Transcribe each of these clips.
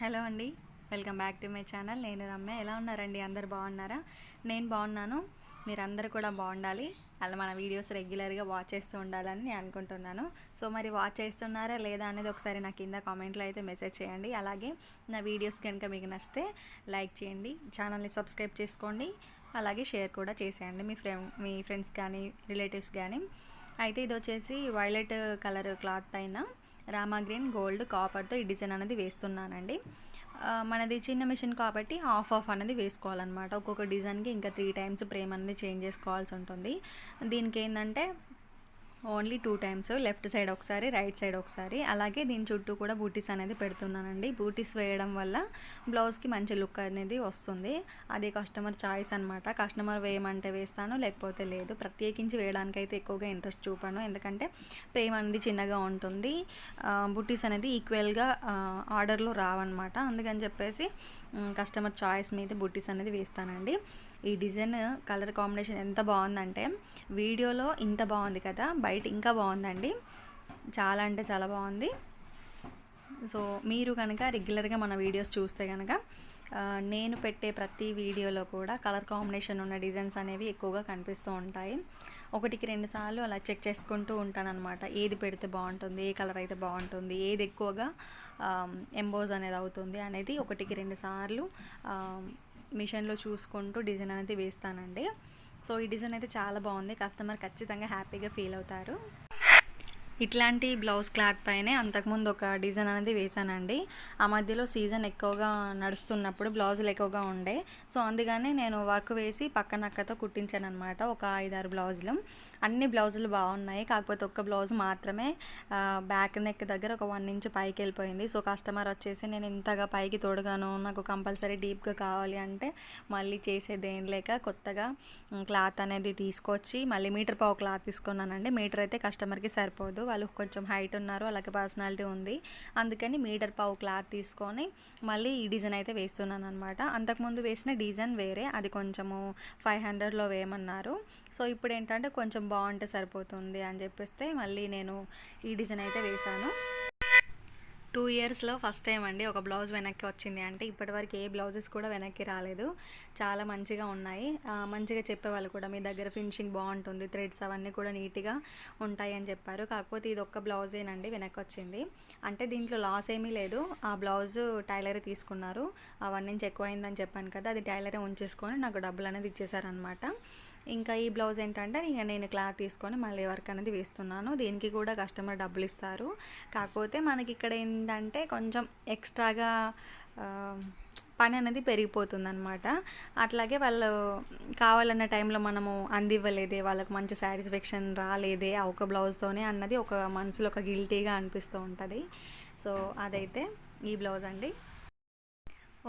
Hello అండి. Welcome back to my channel. నేను రమ్య. ఎలా ఉన్నారండి? అందరు బాగున్నారా? నేను బాగున్నాను. మీరందరూ కూడా బాగుండాలి. అలా మన వీడియోస్ రెగ్యులర్గా వాచ్ చేస్తూ ఉండాలని నేను అనుకుంటున్నాను. సో మరి వాచ్ చేస్తున్నారా లేదా అనేది ఒకసారి నా కింద కామెంట్లో అయితే మెసేజ్ చేయండి. అలాగే నా వీడియోస్ కనుక మీకు నచ్చితే లైక్ చేయండి. ఛానల్ని సబ్స్క్రైబ్ చేసుకోండి. అలాగే షేర్ కూడా చేసేయండి. మీ ఫ్రెండ్ మీ ఫ్రెండ్స్ కానీ రిలేటివ్స్ కానీ. అయితే ఇది వచ్చేసి వైలెట్ కలర్ క్లాత్ పైన రామా గ్రీన్ గోల్డ్ కాపర్తో ఈ డిజైన్ అనేది వేస్తున్నానండి. మనది చిన్న మిషన్ కాబట్టి ఆఫ్ ఆఫ్ అనేది వేసుకోవాలన్నమాట. ఒక్కొక్క డిజైన్కి ఇంకా త్రీ టైమ్స్ ఫ్రేమ్ అనేది చేంజ్ చేసుకోవాల్సి ఉంటుంది. దీనికి ఏంటంటే only two times left side ఒకసారి రైట్ సైడ్ ఒకసారి. అలాగే దీని చుట్టూ కూడా బూటీస్ అనేది పెడుతున్నానండి. బూటీస్ వేయడం వల్ల బ్లౌజ్కి మంచి లుక్ అనేది వస్తుంది. అది కస్టమర్ చాయిస్ అనమాట కస్టమర్ వేయమంటే వేస్తాను లేకపోతే లేదు. ప్రత్యేకించి వేయడానికైతే ఎక్కువగా ఇంట్రెస్ట్ చూపాను. ఎందుకంటే ప్రేమ అనేది చిన్నగా ఉంటుంది. బుటీస్ అనేది ఈక్వల్గా ఆర్డర్లో రావన్నమాట. అందుకని చెప్పేసి కస్టమర్ చాయిస్ మీద బుటీస్ అనేది వేస్తానండి. ఈ డిజైన్ కలర్ కాంబినేషన్ ఎంత బాగుందంటే వీడియోలో ఇంత బాగుంది కదా బయట ఇంకా బాగుందండి. చాలా అంటే చాలా బాగుంది. సో మీరు కనుక రెగ్యులర్గా మన వీడియోస్ చూస్తే కనుక నేను పెట్టే ప్రతి వీడియోలో కూడా కలర్ కాంబినేషన్ ఉన్న డిజైన్స్ అనేవి ఎక్కువగా కనిపిస్తూ ఉంటాయి. ఒకటికి రెండు సార్లు అలా చెక్ చేసుకుంటూ ఉంటానన్నమాట. ఏది పెడితే బాగుంటుంది ఏ కలర్ అయితే బాగుంటుంది ఏది ఎక్కువగా ఎంబోజ్ అనేది అవుతుంది అనేది ఒకటికి రెండు సార్లు మిషన్లో చూసుకుంటూ డిజైన్ అనేది వేస్తానండి. సో ఈ డిజైన్ అయితే చాలా బాగుంది. కస్టమర్ ఖచ్చితంగా హ్యాపీగా ఫీల్ అవుతారు. ఇట్లాంటి బ్లౌజ్ క్లాత్ పైనే అంతకుముందు ఒక డిజైన్ అనేది వేశానండి. ఆ మధ్యలో సీజన్ ఎక్కువగా నడుస్తున్నప్పుడు బ్లౌజులు ఎక్కువగా ఉండే. సో అందుకనే నేను వర్క్ వేసి పక్కన అక్కతో కుట్టించాను అనమాట ఒక ఐదారు బ్లౌజులు. అన్ని బ్లౌజులు బాగున్నాయి. కాకపోతే ఒక్క బ్లౌజ్ మాత్రమే బ్యాక్ నెక్ దగ్గర ఒక వన్ ఇంచ్ పైకి వెళ్ళిపోయింది. సో కస్టమర్ వచ్చేసి నేను ఇంతగా పైకి తోడుగాను నాకు కంపల్సరీ డీప్గా కావాలి అంటే మళ్ళీ చేసేది ఏం లేక కొత్తగా క్లాత్ అనేది తీసుకొచ్చి మళ్ళీ మీటర్ పావు క్లాత్ తీసుకున్నానండి. మీటర్ అయితే కస్టమర్కి సరిపోదు. వాళ్ళు కొంచెం హైట్ ఉన్నారు అలాగే పర్సనాలిటీ ఉంది. అందుకని మీటర్ పావు క్లాత్ తీసుకొని మళ్ళీ ఈ డిజైన్ అయితే వేస్తున్నాను అనమాట అంతకుముందు వేసిన డిజైన్ వేరే అది కొంచెము ఫైవ్ హండ్రెడ్లో వేయమన్నారు. సో ఇప్పుడు ఏంటంటే కొంచెం బాగుంటే సరిపోతుంది అని చెప్పేస్తే మళ్ళీ నేను ఈ డిజైన్ అయితే వేశాను. టూ ఇయర్స్లో ఫస్ట్ టైం అండి ఒక బ్లౌజ్ వెనక్కి వచ్చింది. అంటే ఇప్పటివరకు ఏ బ్లౌజెస్ కూడా వెనక్కి రాలేదు. చాలా మంచిగా ఉన్నాయి. మంచిగా చెప్పేవాళ్ళు కూడా. మీ దగ్గర ఫినిషింగ్ బాగుంటుంది. థ్రెడ్స్ అవన్నీ కూడా నీట్గా ఉంటాయి అని చెప్పారు. కాకపోతే ఇది ఒక్క బ్లౌజేనండి వెనక్కి వచ్చింది. అంటే దీంట్లో లాస్ ఏమీ లేదు. ఆ బ్లౌజ్ టైలరే తీసుకున్నారు. అవన్నీ వన్ ఎక్కువ అయిందని చెప్పాను కదా అది టైలరే ఉంచేసుకొని నాకు డబ్బులు అనేది ఇచ్చేసారనమాట ఇంకా ఈ బ్లౌజ్ ఏంటంటే ఇక నేను క్లాత్ తీసుకొని మళ్ళీ వర్క్ అనేది వేస్తున్నాను. దీనికి కూడా కస్టమర్ డబ్బులు ఇస్తారు కాకపోతే మనకి ఇక్కడ ఏంటంటే కొంచెం ఎక్స్ట్రాగా పని అనేది పెరిగిపోతుంది అనమాట అట్లాగే వాళ్ళు కావాలన్న టైంలో మనము అందివ్వలేదే వాళ్ళకి మంచి సాటిస్ఫాక్షన్ రాలేదే ఆ ఒక బ్లౌజ్తోనే అన్నది ఒక మనసులో ఒక గిల్టీగా అనిపిస్తూ ఉంటుంది. సో అదైతే ఈ బ్లౌజ్ అండి.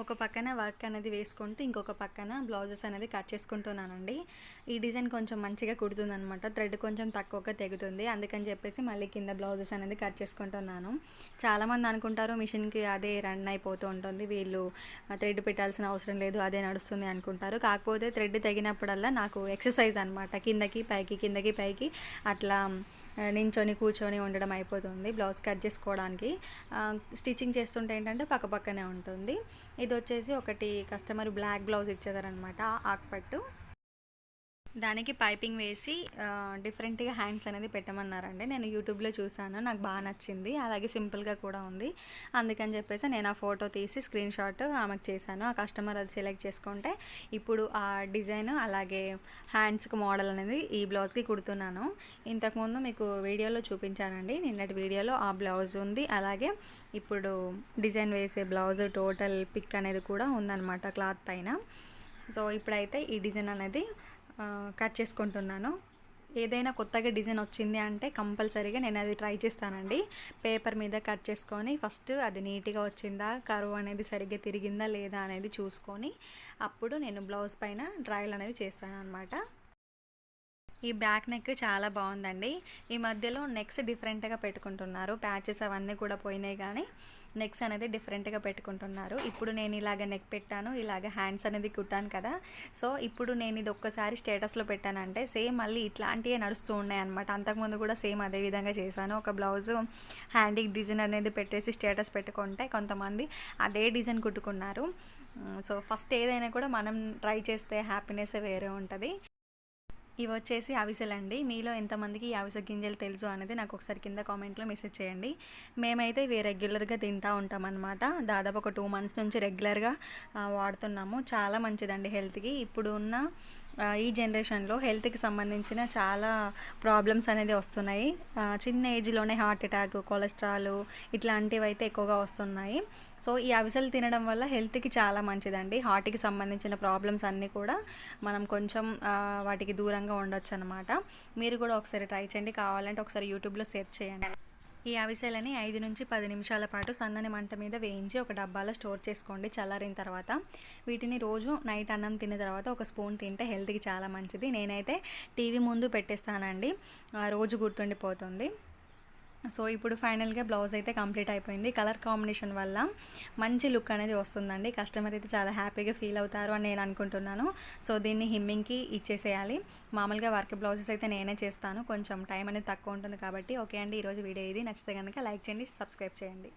ఒక పక్కన వర్క్ అనేది వేసుకుంటూ ఇంకొక పక్కన బ్లౌజెస్ అనేది కట్ చేసుకుంటున్నానండి. ఈ డిజైన్ కొంచెం మంచిగా కుడుతుంది అనమాట థ్రెడ్ కొంచెం తక్కువగా తెగుతుంది. అందుకని చెప్పేసి మళ్ళీ కింద బ్లౌజెస్ అనేది కట్ చేసుకుంటున్నాను. చాలామంది అనుకుంటారు మిషన్కి అదే రన్ అయిపోతూ ఉంటుంది. వీళ్ళు థ్రెడ్ పెట్టాల్సిన అవసరం లేదు అదే నడుస్తుంది అనుకుంటారు. కాకపోతే థ్రెడ్ తెగినప్పుడల్లా నాకు ఎక్సర్సైజ్ అనమాట కిందకి పైకి కిందకి పైకి అట్లా నించొని కూర్చొని ఉండడం అయిపోతుంది బ్లౌజ్ కట్ చేసుకోవడానికి. స్టిచ్చింగ్ చేస్తుంటే ఏంటంటే పక్క పక్కనే ఉంటుంది. ఇది వచ్చేసి ఒకటి కస్టమర్ బ్లాక్ బ్లౌజ్ ఇచ్చేదారనమాట ఆకుపట్టు. దానికి పైపింగ్ వేసి డిఫరెంట్గా హ్యాండ్స్ అనేది పెట్టమన్నారండి. నేను యూట్యూబ్లో చూసాను నాకు బాగా నచ్చింది. అలాగే సింపుల్గా కూడా ఉంది. అందుకని చెప్పేసి నేను ఆ ఫోటో తీసి స్క్రీన్ షాట్ ఆమెకు చేశాను. ఆ కస్టమర్ అది సెలెక్ట్ చేసుకుంటే ఇప్పుడు ఆ డిజైన్ అలాగే హ్యాండ్స్కి మోడల్ అనేది ఈ బ్లౌజ్కి కుడుతున్నాను. ఇంతకుముందు మీకు వీడియోలో చూపించానండి. నిన్నటి వీడియోలో ఆ బ్లౌజ్ ఉంది. అలాగే ఇప్పుడు డిజైన్ వేసే బ్లౌజ్ టోటల్ పిక్ అనేది కూడా ఉందన్నమాట క్లాత్ పైన. సో ఇప్పుడైతే ఈ డిజైన్ అనేది కట్ చేసుకుంటున్నాను. ఏదైనా కొత్తగా డిజైన్ వచ్చింది అంటే కంపల్సరీగా నేను అది ట్రై చేస్తానండి. పేపర్ మీద కట్ చేసుకొని ఫస్ట్ అది నీట్గా వచ్చిందా కరువు అనేది సరిగ్గా తిరిగిందా లేదా అనేది చూసుకొని అప్పుడు నేను బ్లౌజ్ పైన ట్రయల్ అనేది చేస్తాను అనమాట ఈ బ్యాక్ నెక్ చాలా బాగుందండి. ఈ మధ్యలో నెక్స్ డిఫరెంట్గా పెట్టుకుంటున్నారు. ప్యాచెస్ అవన్నీ కూడా పోయినాయి కానీ నెక్స్ అనేది డిఫరెంట్గా పెట్టుకుంటున్నారు. ఇప్పుడు నేను ఇలాగ నెక్ పెట్టాను ఇలాగ హ్యాండ్స్ అనేది కుట్టాను కదా. సో ఇప్పుడు నేను ఇది ఒక్కసారి స్టేటస్లో పెట్టానంటే సేమ్ మళ్ళీ ఇట్లాంటివే నడుస్తూ ఉన్నాయి అనమాట అంతకుముందు కూడా సేమ్ అదే విధంగా చేశాను. ఒక బ్లౌజు హ్యాండీకి డిజైన్ అనేది పెట్టేసి స్టేటస్ పెట్టుకుంటే కొంతమంది అదే డిజైన్ కుట్టుకున్నారు. సో ఫస్ట్ ఏదైనా కూడా మనం ట్రై చేస్తే హ్యాపీనెస్ వేరే ఉంటుంది. ఇవి వచ్చేసి అవిసెలండి మీలో ఎంతమందికి ఈ అవిసె గింజలు తెలుసు అనేది నాకు ఒకసారి కింద కామెంట్లో మెసేజ్ చేయండి. మేమైతే ఇవి రెగ్యులర్గా తింటూ ఉంటాం దాదాపు ఒక టూ మంత్స్ నుంచి రెగ్యులర్గా వాడుతున్నాము. చాలా మంచిదండి హెల్త్కి. ఇప్పుడు ఉన్న ఈ జనరేషన్లో హెల్త్కి సంబంధించిన చాలా ప్రాబ్లమ్స్ అనేది వస్తున్నాయి. చిన్న ఏజ్లోనే హార్ట్ అటాక్ కొలెస్ట్రాల్ ఇట్లాంటివి అయితే ఎక్కువగా వస్తున్నాయి. సో ఈ అవిసెలు తినడం వల్ల హెల్త్కి చాలా మంచిదండి. హార్ట్కి సంబంధించిన ప్రాబ్లమ్స్ అన్నీ కూడా మనం కొంచెం వాటికి దూరంగా ఉండొచ్చు అనమాట మీరు కూడా ఒకసారి ట్రై చేయండి. కావాలంటే ఒకసారి యూట్యూబ్లో సెర్చ్ చేయండి. ఈ అవిసెలని ఐదు నుంచి పది నిమిషాల పాటు సన్నని మంట మీద వేయించి ఒక డబ్బాలో స్టోర్ చేసుకోండి చల్లారిన తర్వాత. వీటిని రోజు నైట్ అన్నం తిన్న తర్వాత ఒక స్పూన్ తింటే హెల్త్కి చాలా మంచిది. నేనైతే టీవీ ముందు పెట్టేస్తానండి. రోజు గుర్తుండిపోతుంది. సో ఇప్పుడు ఫైనల్గా బ్లౌజ్ అయితే కంప్లీట్ అయిపోయింది. కలర్ కాంబినేషన్ వల్ల మంచి లుక్ అనేది వస్తుందండి. కస్టమర్ అయితే చాలా హ్యాపీగా ఫీల్ అవుతారు అని నేను అనుకుంటున్నాను. సో దీన్ని హిమ్మింగ్కి ఇచ్చేసేయాలి. మామూలుగా వర్క్ బ్లౌజెస్ అయితే నేనే చేస్తాను. కొంచెం టైం అనేది తక్కువ ఉంటుంది కాబట్టి. ఓకే అండి ఈరోజు వీడియో ఇది. నచ్చితే కనుక లైక్ చేయండి సబ్స్క్రైబ్ చేయండి.